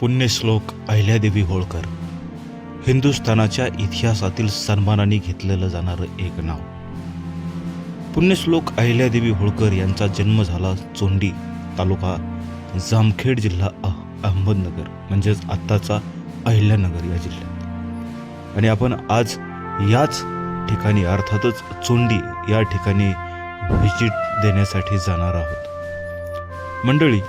पुण्यश्लोक अहिल्यादेवी होळकर. हिंदुस्थानाच्या इतिहासातील सन्मानाने घेतलेलं जाणारं एक नाव. पुण्यश्लोक अहिल्यादेवी होळकर यांचा जन्म झाला चोंडी तालुका जामखेड जिल्हा अह अहमदनगर म्हणजेच आत्ताचा अहिल्यानगर या जिल्ह्यात. आणि आपण आज याच ठिकाणी अर्थातच चोंडी या ठिकाणी व्हिजिट देण्यासाठी जाणार आहोत. मंडळी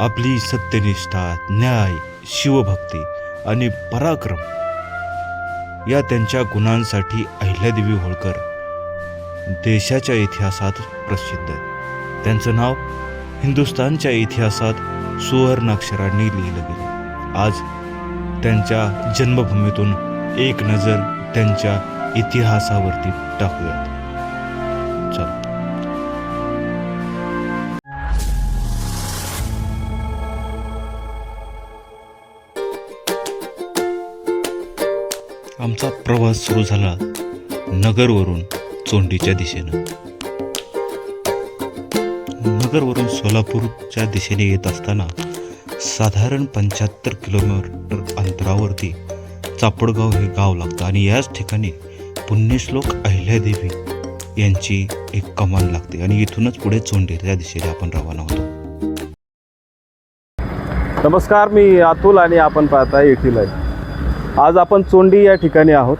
आपली सत्यनिष्ठा न्याय शिवभक्ती आणि पराक्रम या त्यांच्या गुणांसाठी अहिल्यादेवी होळकर देशाच्या इतिहासात प्रसिद्ध आहे त्यांचं नाव हिंदुस्थानच्या इतिहासात सुवर्णाक्षरांनी लिहिलं गेलं. आज त्यांच्या जन्मभूमीतून एक नजर त्यांच्या इतिहासावरती टाकूयात. चल. आमचा प्रवास सुरू झाला नगरवरून चोंडीच्या दिशेनं. नगरवरून सोलापूरच्या दिशेने येत असताना साधारण पंच्याहत्तर किलोमीटर अंतरावरती चापडगाव हे गाव लागतं आणि याच ठिकाणी पुण्यश्लोक अहिल्यादेवी यांची एक कमान लागते आणि इथूनच पुढे चोंडीच्या दिशेने आपण रवाना होतो. नमस्कार मी अतुल आणि आपण पाहताय येथील आहे आज आपण चोंडी या ठिकाणी आहोत.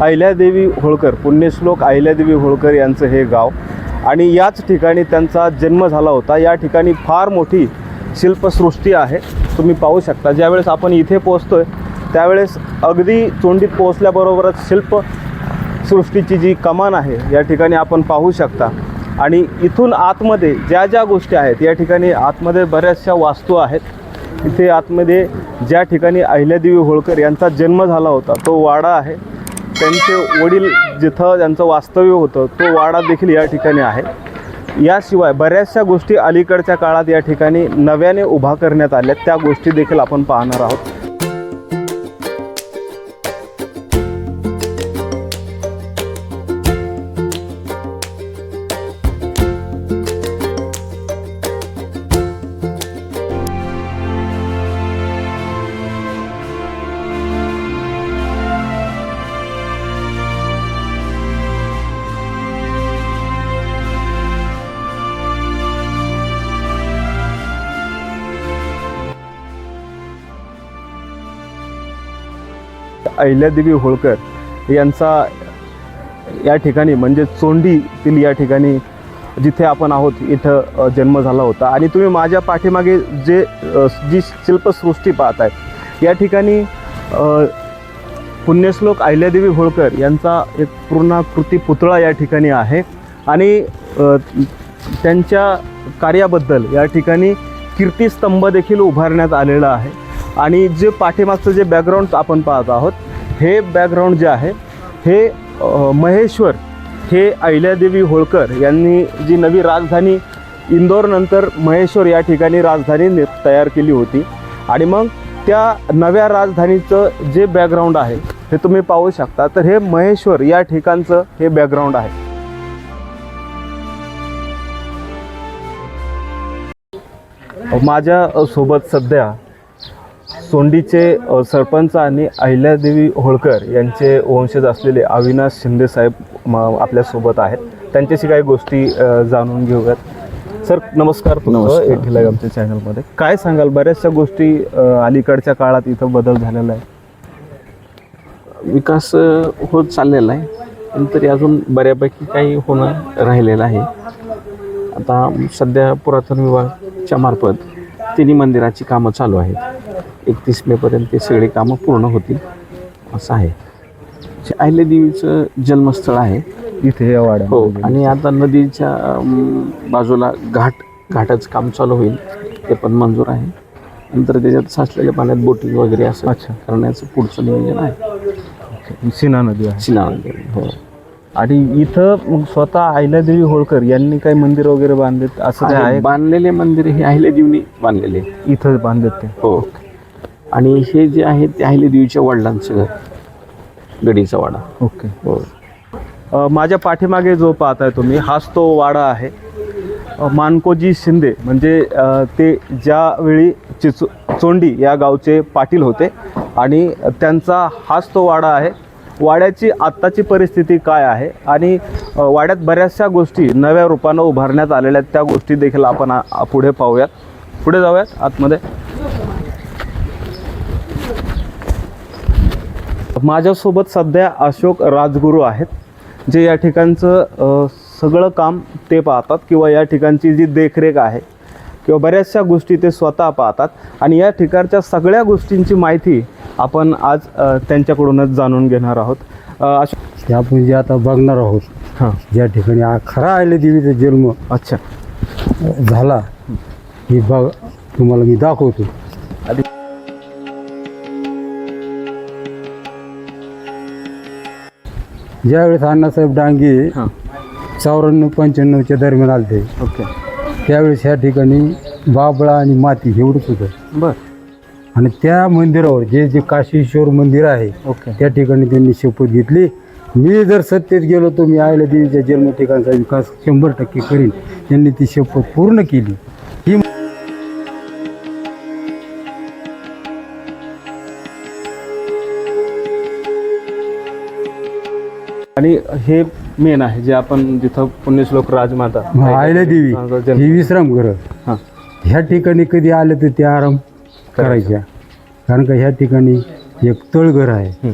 अहिल्यादेवी होळकर पुण्यश्लोक अहिल्यादेवी होळकर यांचं हे गाव. आणि याच ठिकाणी त्यांचा जन्म झाला होता. या ठिकाणी फार मोठी शिल्पसृष्टी आहे. तुम्ही पाहू शकता. ज्यावेळेस आपण इथे पोहोचतोय त्यावेळेस अगदी चोंडीत पोहोचल्याबरोबरच शिल्प सृष्टीची जी कमान आहे या ठिकाणी आपण पाहू शकता. आणि इथून आतमध्ये ज्या ज्या गोष्टी आहेत या ठिकाणी आतमध्ये बऱ्याचशा वास्तू आहेत. इथे आतमध्ये ज्या ठिकाणी अहिल्यादेवी होळकर यांचा जन्म झाला होता तो वाडा आहे. त्यांचे वडील जिथं त्यांचं वास्तव्य होतं तो वाडा देखील या ठिकाणी आहे. याशिवाय बऱ्याचशा गोष्टी अलीकडच्या काळात या ठिकाणी नव्याने उभा करण्यात आल्या. त्या गोष्टी देखील आपण पाहणार आहोत. अहिल्यादेवी होळकर यांचा या ठिकाणी म्हणजे चोंडीतील या ठिकाणी जिथे आपण आहोत इथं जन्म झाला होता. आणि तुम्ही माझ्या पाठीमागे जे जी शिल्पसृष्टी पाहताय या ठिकाणी पुण्यश्लोक अहिल्यादेवी होळकर यांचा एक पूर्णाकृती पुतळा या ठिकाणी आहे. आणि त्यांच्या कार्याबद्दल या ठिकाणी कीर्तिस्तंभ देखील उभारण्यात आलेला आहे. आणि जे पाठीमागचं जे बॅकग्राऊंड आपण पाहत आहोत हे बॅकग्राऊंड जे आहे हे महेश्वर हे अहिल्यादेवी होळकर यांनी जी नवी राजधानी इंदोरनंतर महेश्वर या ठिकाणी राजधानी तयार केली होती. आणि मग त्या नव्या राजधानीचं जे बॅकग्राऊंड आहे हे तुम्ही पाहू शकता. तर हे महेश्वर या ठिकाणचं हे बॅकग्राऊंड आहे. माझ्या सोबत सध्या सोंडीचे सरपंच आणि अहिल्यादेवी होळकर यांचे वंशज असलेले अविनाश शिंदे साहेब म- आपल्यासोबत आहेत. त्यांच्याशी काही गोष्टी जाणून घेऊयात. सर नमस्कार तुमचं आहे आमच्या चॅनलमध्ये. काय सांगाल बऱ्याचशा गोष्टी अलीकडच्या काळात इथं बदल झालेला आहे? विकास होत चाललेला आहे पण तरी अजून बऱ्यापैकी काही होणं राहिलेलं आहे. आता सध्या पुरातन विभागाच्या मार्फत तिन्ही मंदिराची कामं चालू आहेत. एकतीस मेपर्यंत ते सगळी कामं पूर्ण होतील असं आहे. जे अहिल्यादेवीचं जन्मस्थळ आहे. इथे या वाड्या हो आणि आता नदीच्या बाजूला घाट घाटाचं काम चालू होईल. ते पण मंजूर आहे. नंतर त्याच्यात साचलेल्या पाण्यात बोटिंग वगैरे असं अच्छा. करण्याचं पुढचं नियोजन आहे. सीना नदी आहे. सिनानंद हो. आणि इथं मग स्वतः अहिल्यादेवी होळकर यांनी काही मंदिर वगैरे बांधलेत? असं काय आहे. बांधलेले मंदिर हे अहिल्यादेवीने बांधलेले. इथं बांधलेत ते. हो. आणि हे जे आहे ते अहिल्यादेवीच्या वडिलांचं घर. गडीचा वाडा. ओके. हो. अ, माझ्या पाठीमागे जो पाहताय तुम्ही हाच तो वाडा आहे. अ, मानकोजी शिंदे म्हणजे अ, ते ज्यावेळी चिचू चोंडी या गावचे पाटील होते आणि त्यांचा हाच तो वाडा आहे. वाड्याची आत्ताची परिस्थिती काय आहे? आणि अ, वाड्यात बऱ्याचशा गोष्टी नव्या रूपानं उभारण्यात आलेल्या आहेत. त्या गोष्टी देखील आपण आ- आ- पुढे पाहूयात. पुढे जाऊयात आतमध्ये. माझ्यासोबत सध्या अशोक राजगुरू आहेत जे या ठिकाणचं सगळं काम ते पाहतात किंवा या ठिकाणची जी देखरेख आहे किंवा बऱ्याचशा गोष्टी ते स्वतः पाहतात. आणि या ठिकाणच्या सगळ्या गोष्टींची माहिती आपण आज त्यांच्याकडूनच जाणून घेणार आहोत. अशोक आपण जे आता बघणार आहोत हां. ज्या ठिकाणी खरा आले देवीचा जन्म अच्छा. झाला हे बघ तुम्हाला मी दाखवतो. ज्यावेळेस अण्णासाहेब डांगे हां. चौऱ्याण्णव पंच्याण्णवच्या दरम्यान आलते ओके. त्यावेळेस ह्या ठिकाणी बाबळा आणि माती एवढंच होतं. बरं. आणि त्या मंदिरावर जे जे काशीश्वर मंदिर आहे ओके. त्या ठिकाणी त्यांनी शपथ घेतली. मी जर सत्तेत गेलो तर मी आयला देवीच्या जन्म ठिकाणचा विकास शंभर टक्के करीन. त्यांनी ती शपथ पूर्ण केली. ही आणि हे मेन आहे जे आपण जिथं पुण्यश्लोक राजमाता आयला देवी ही विश्राम घर. हां. ह्या ठिकाणी कधी आले तर ते आराम करायच्या. कारण का ह्या ठिकाणी एक तळघर आहे.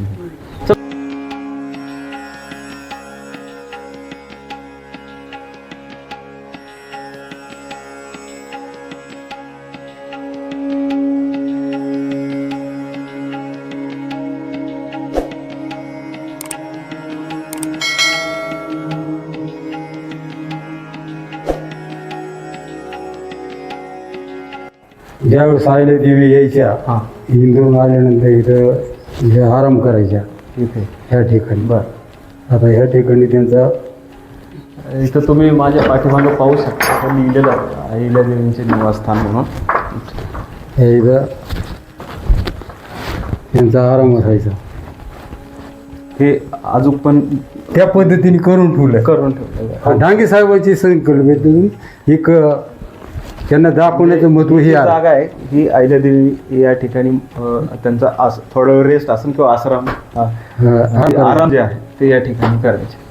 ज्यावेळेस आयला देवी यायच्या हां. इंदूरून आल्यानंतर इथं हे आराम करायच्या. इथे. ह्या ठिकाणी बरं. आता ह्या ठिकाणी त्यांचा इथं तुम्ही माझ्या पाठीमागं पाहू शकता. इथं लिहिलेलं आहे अहिल्या देवींचे निवासस्थान म्हणून. हे इथं त्यांचा आराम असायचा. हे अजून पण त्या पद्धतीने करून ठेवलं करून ठेवलेलं आहे. डांगे साहेबांची संकल्पनेतून एक त्यांना दाखवण्याचं महत्त्व हे ही आहे. जागा आहे ही या ठिकाणी अं, त्यांचा आस थोडा वेळ रेस्ट असेल किंवा आश्रम हा. हा, आराम जे आहे ते या ठिकाणी करायचे.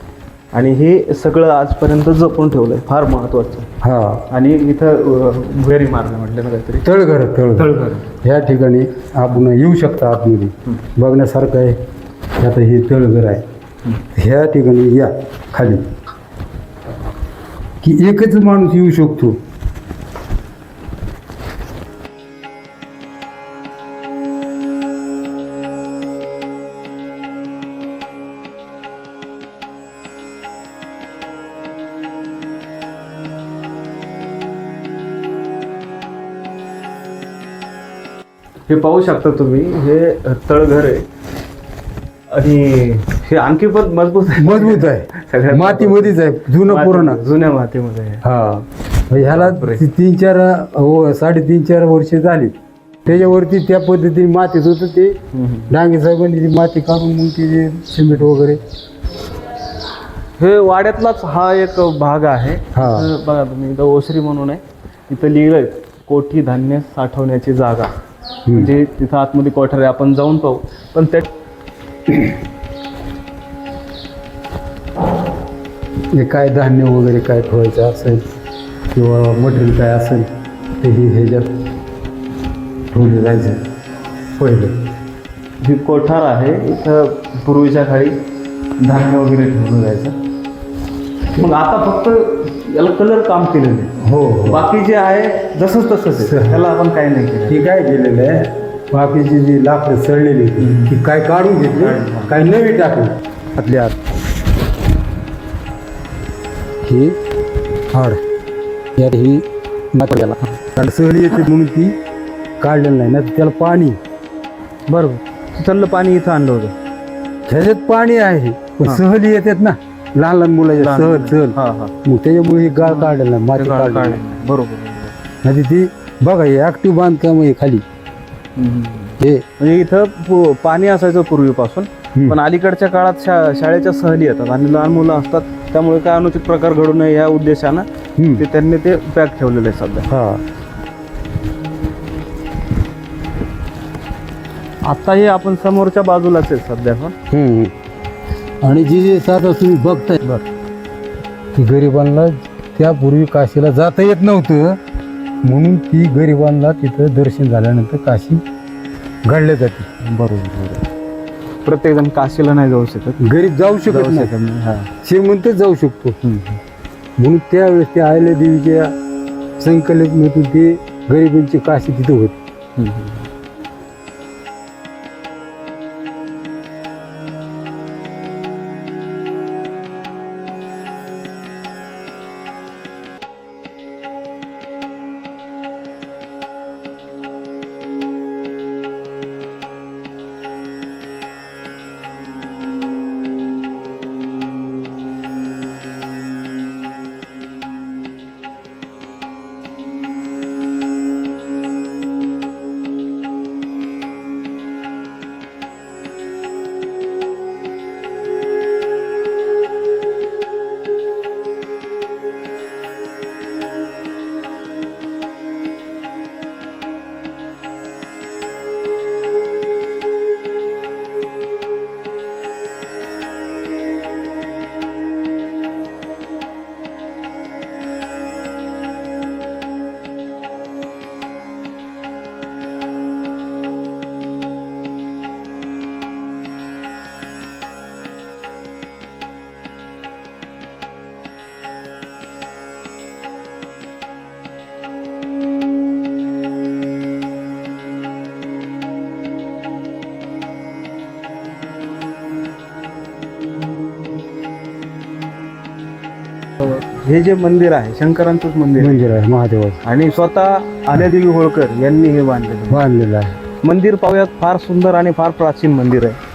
आणि हे सगळं आजपर्यंत जपून ठेवलंय फार महत्वाचं हा. आणि इथं अं, भुयारी मारलं म्हटलं ना काहीतरी तळघर तळघर. तळघर. ह्या ठिकाणी आपण येऊ शकता आतमध्ये. बघण्यासारखं आहे. आता हे तळघर आहे. ह्या ठिकाणी या खाली. की एकच माणूस येऊ शकतो. हे पाहू शकता तुम्ही हे तळघर आहे. आणि हे आणखी पण मजबूत आहे. मजबूत आहे. सगळ्यात मातीमध्येच आहे जुनं माती- पुराण. जुन्या मातीमध्ये आहे. हा. ह्याला. ती- तीन चार हो साडेतीन चार वर्ष झाली. त्याच्यावरती त्या पद्धतीने मातीत होतं ते. डांगे साहेबांनी ती माती काढून मग ते सिमेंट वगैरे. हे वाड्यातलाच हा एक भाग आहे. हा. बघा तुम्ही इथं ओसरी म्हणून आहे. इथं लिहिलंय कोठी धान्य साठवण्याची जागा. म्हणजे तिथं आतमध्ये कोठार आहे आपण जाऊन पाहू. पण त्या जे काय धान्य वगैरे काय ठेवायचं असेल किंवा मटेरियल काय असेल ते ही ह्याच्यात ठेवलं जायचं पहिलं. ही कोठार आहे इथं पूर्वीच्या काळी धान्य वगैरे ठेवलं जायचं. मग आता फक्त याला कलर काम केलेलं आहे. हो हो. बाकी जे आहे जसंच तसंच आहे. त्याला आपण काही नाही केलं. ती काय केलेलं आहे? बाकीची जी लाकडं सडलेली होती ती काय काढून घेतली? काय नवी टाकली? आतल्या आत. ही हाड. यात ही मात्र कारण सहली येते म्हणून ती काढलेलं नाही ना त्याला पाणी. बरोबर. तिथलं पाणी इथं आणलं होतं. ह्याच्यात पाणी आहे पण. सहली येतात ना. लहान लहान मुलाच्या लहान सहल मुलं. सहल हा हा मग त्याच्यामुळे ही गाळ काढलेलं नाही माती ते काढ- काढलं. नाही बरोबर म्हणजे ती बघा हे ऍक्टिव्ह बांधकाम आहे खाली. हे म्हणजे इथं पु- पाणी असायचं पूर्वीपासून हम्म. पण अलीकडच्या काळात शा शाळेच्या सहली येतात आणि लहान मुलं असतात त्यामुळे काय अनुचित प्रकार घडू नये या उद्देशानं हम्म. ते त्यांनी ते पॅक ठेवलेलं आहे सध्या हा आता हे आपण समोरच्या बाजूलाच आहे सध्या हा हम्म. आणि जी जे आता तुम्ही बघताय. बघ की गरिबांना त्यापूर्वी काशीला जाता येत नव्हतं. म्हणून ती गरिबांना तिथं दर्शन झाल्यानंतर काशी घडल्या जाते. बरोबर प्रत्येक जण काशीला नाही जाऊ शकत. गरीब जाऊ शकत नाही. शकत नाही हा. श्रीमंत जाऊ शकतो. म्हणून त्यावेळेस त्या आयल्या देवीच्या संकल्पनेतून ते गरिबांची काशी तिथं होती. हे जे मंदिर आहे शंकरांचंच मंदिर आहे. मंदिर आहे महादेवाचं आणि स्वतः आल्यादेवी होळकर यांनी हे बांधलेलं आहे. बांधलेलं आहे मंदिर पाहूयात फार सुंदर आणि फार प्राचीन मंदिर आहे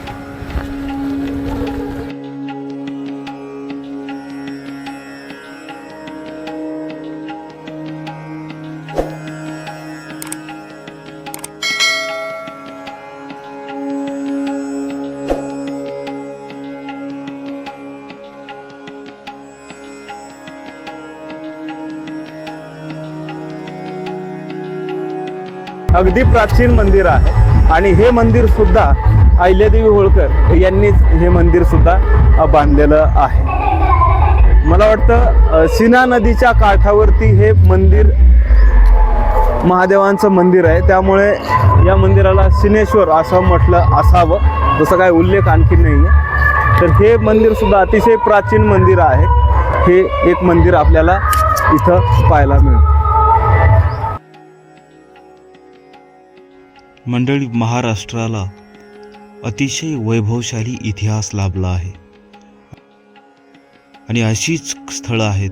अगदी प्राचीन मंदिर आहे. आणि हे मंदिर सुद्धा अहिल्यादेवी होळकर यांनीच हे मंदिर सुद्धा बांधलेलं आहे. मला वाटतं अ, सीना नदीच्या काठावरती हे मंदिर महादेवांचं मंदिर आहे. त्यामुळे या मंदिराला सिनेश्वर असं म्हटलं असावं. जसं काय उल्लेख आणखी नाही आहे तर हे मंदिर सुद्धा अतिशय प्राचीन मंदिर आहे. हे एक मंदिर आपल्याला इथं पाहायला मिळतं. मंडळी महाराष्ट्राला अतिशय वैभवशाली इतिहास लाभला आहे. आणि अशीच स्थळं आहेत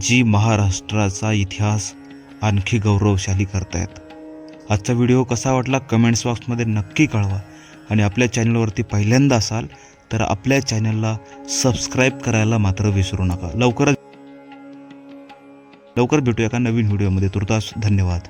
जी महाराष्ट्राचा इतिहास आणखी गौरवशाली करतायत. आजचा व्हिडिओ कसा वाटला कमेंट्स बॉक्समध्ये नक्की कळवा. आणि आपल्या चॅनलवरती पहिल्यांदा असाल तर आपल्या चॅनलला सबस्क्राईब करायला मात्र विसरू नका. लवकरच लवकर भेटूया एका नवीन व्हिडिओमध्ये. तुर्तास धन्यवाद.